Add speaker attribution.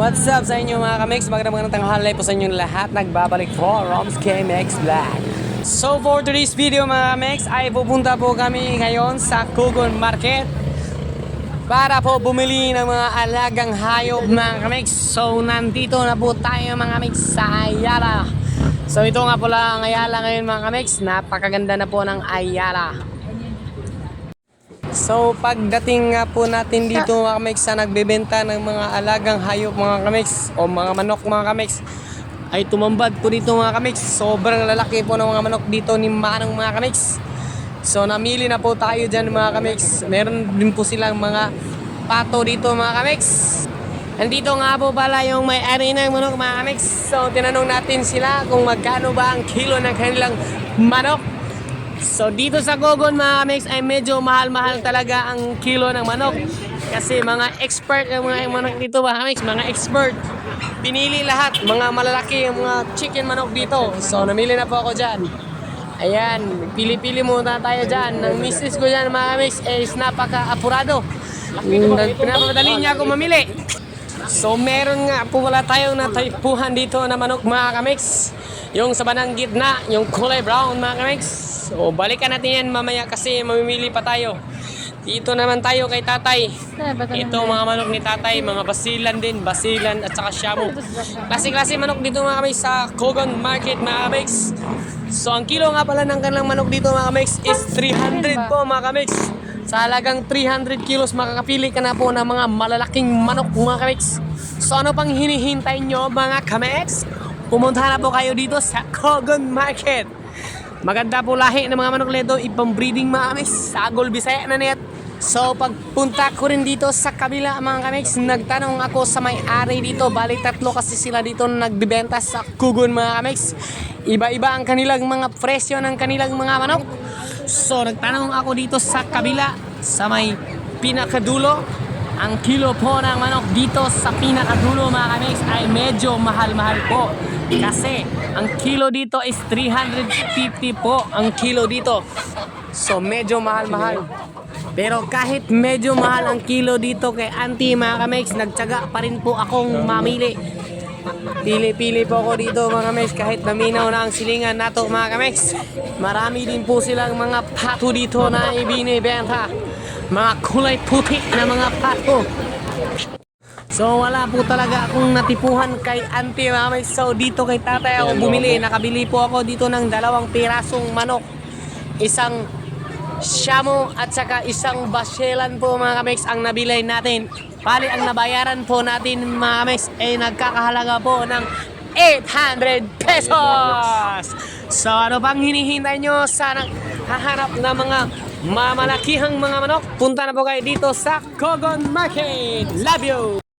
Speaker 1: What's up sa inyo mga kamix? Magandang magandang tanghali po sa inyong lahat. Nagbabalik po, Roms KMX Vlog. So for today's video mga kamix, ay pupunta po kami ngayon sa Kugon Market para po bumili ng mga alagang hayop mga kamix. So nandito na po tayo mga kamix sa Ayala. So ito nga pala ang Ayala ngayon mga kamix. Napakaganda na po ng Ayala. So pagdating nga po natin dito mga kamix sa nagbebenta ng mga alagang hayop mga kamix o mga manok mga kamix ay tumambad po dito mga kamix. Sobrang lalaki po ng mga manok dito ni Manong mga kamix. So namili na po tayo dyan mga kamix. Meron din po silang mga pato dito mga kamix. Nandito nga po pala yung may-ari ng manok mga kamix. So tinanong natin sila kung magkano ba ang kilo ng kanilang manok. So dito sa Gogon mga kamix ay medyo mahal-mahal talaga ang kilo ng manok. Kasi mga expert ang mga manok dito mga kamix, mga expert. Pinili lahat, mga malalaki ang mga chicken manok dito. So namili na po ako dyan. Ayan, pili-pili muna tayo dyan. Ang misis ko dyan mga kamix is napaka-apurado. Pinapamadali niya ako mamili. So meron nga po wala tayong nataypuhan dito na manok mga kamix. Yung sa banang gitna, yung kulay brown mga kamix. So balikan natin yan mamaya kasi mamimili pa tayo. Dito naman tayo kay tatay. Ito mga manok ni tatay, mga basilan din, basilan at saka shamu. Klase-klase manok dito mga kamix sa Kogon Market mga kamix. So ang kilo nga pala ng kanilang manok dito mga kamix is 300 po mga kamix. Sa halagang 300 kilos makakapili ka na po ng mga malalaking manok mga kamix. So ano pang hinihintay nyo mga kamix? Pumunta na po kayo dito sa Kogon Market. Maganda po lahi ng mga manok ledo, ibang breeding mga kamix. Sagol Bisaya na net. So pagpunta ko rin dito sa kabila mga kamix, nagtanong ako sa may-ari dito. Bali tatlo kasi sila dito na nagbibenta sa Kugon mga kamix. Iba-iba ang kanilang mga presyo ng kanilang mga manok. So nagtanong ako dito sa kabila, sa may pinakadulo. Ang kilo po ng manok dito sa pinakadulo mga kamix ay medyo mahal-mahal po. Kasi ang kilo dito is 350 po ang kilo dito. So medyo mahal-mahal. Pero kahit medyo mahal ang kilo dito kay Auntie mga kamix, nagtyaga pa rin po akong mamili. Pili-pili po ako dito mga kamix kahit naminaw na ang silingan nato mga kamix. Marami din po silang mga pato dito na ibinibenta. Mga kulay puti na mga pato. So wala po talaga akong natipuhan kay auntie mami. So dito kay tatay ako bumili. Nakabili po ako dito ng dalawang pirasong manok. Isang shamu at saka isang basyelan po mga kamix ang nabili natin. Pali ang nabayaran po natin mga kamix ay nagkakahalaga po ng 800 pesos! So ano pang hinihintay nyo sa haharap na mga mamalakihang mga manok? Punta na po kayo dito sa Kogon Market! Love you!